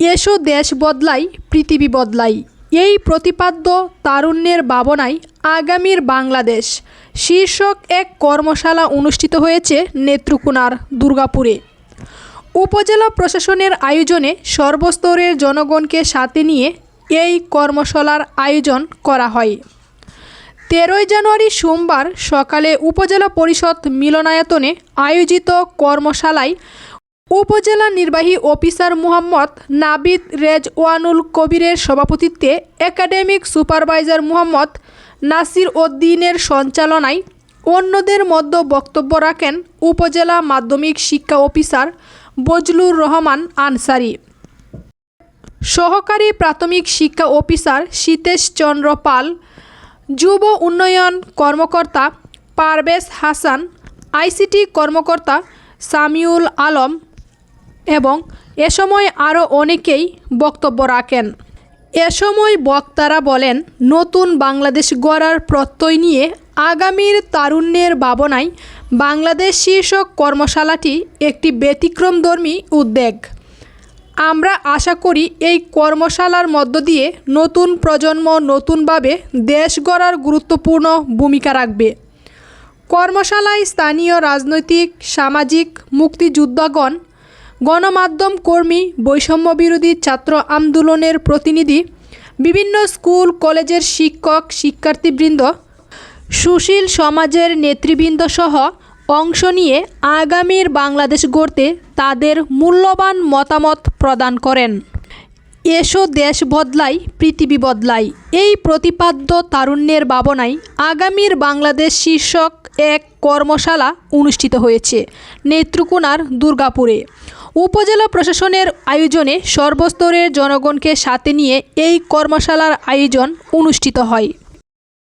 এসো দেশ বদলাই, পৃথিবী বদলাই। এই প্রতিপাদ্য তারুণ্যের ভাবনায় আগামীর বাংলাদেশ। শীর্ষক এক কর্মশালা অনুষ্ঠিত হয়েছে নেত্রকোনার দুর্গাপুরে। উপজেলা প্রশাসনের আয়োজনে সর্বস্তরের জনগণকে সাথে নিয়ে এই কর্মশালার আয়োজন করা হয়। তেরোই জানুয়ারি সোমবার সকালে উপজেলা পরিষদ মিলনায়তনে আয়োজিত কর্মশালায় উপজেলা নির্বাহী অফিসার মুহাম্মদ নাবিদ রেজওয়ানুল কবিরের সভাপতিত্বে একাডেমিক সুপারভাইজার মুহাম্মদ নাসির উদ্দিনের সঞ্চালনায় অন্যদের মধ্যে বক্তব্য রাখেন উপজেলা মাধ্যমিক শিক্ষা অফিসার বজলুর রহমান আনসারি। সহকারী প্রাথমিক শিক্ষা অফিসার সীতেশ চন্দ্র পাল, যুব উন্নয়ন কর্মকর্তা পারভেজ হাসান, আইসিটি কর্মকর্তা সামিউল আলম এবং এ সময় আরও অনেকেই বক্তব্য রাখেন। এ সময় বক্তারা বলেন, নতুন বাংলাদেশ গড়ার প্রত্যয় নিয়ে আগামীর তারুণ্যের ভাবনায় বাংলাদেশ শীর্ষক কর্মশালাটি একটি ব্যতিক্রমধর্মী উদ্যোগ। আমরা আশা করি এই কর্মশালার মধ্য দিয়ে নতুন প্রজন্ম নতুনভাবে দেশ গড়ার গুরুত্বপূর্ণ ভূমিকা রাখবে। কর্মশালায় স্থানীয় রাজনৈতিক, সামাজিক, মুক্তিযোদ্ধাগণ গণমাধ্যম কর্মী বৈষম্য বিরোধী ছাত্র আন্দোলনের প্রতিনিধি, বিভিন্ন স্কুল, কলেজের শিক্ষক, শিক্ষার্থীবৃন্দ, সুশীল সমাজের নেতৃবৃন্দ সহ অংশ নিয়ে আগামীর বাংলাদেশ গড়তে তাদের মূল্যবান মতামত প্রদান করেন। এসো দেশ বদলাই, পৃথিবী বদলাই এই প্রতিপাদ্য তারুণ্যের ভাবনায় আগামীর বাংলাদেশ শীর্ষক এক কর্মশালা অনুষ্ঠিত হয়েছে নেত্রকোনার দুর্গাপুরে। উপজেলা প্রশাসনের আয়োজনে সর্বস্তরের জনগণকে সাথে নিয়ে এই কর্মশালার আয়োজন অনুষ্ঠিত হয়।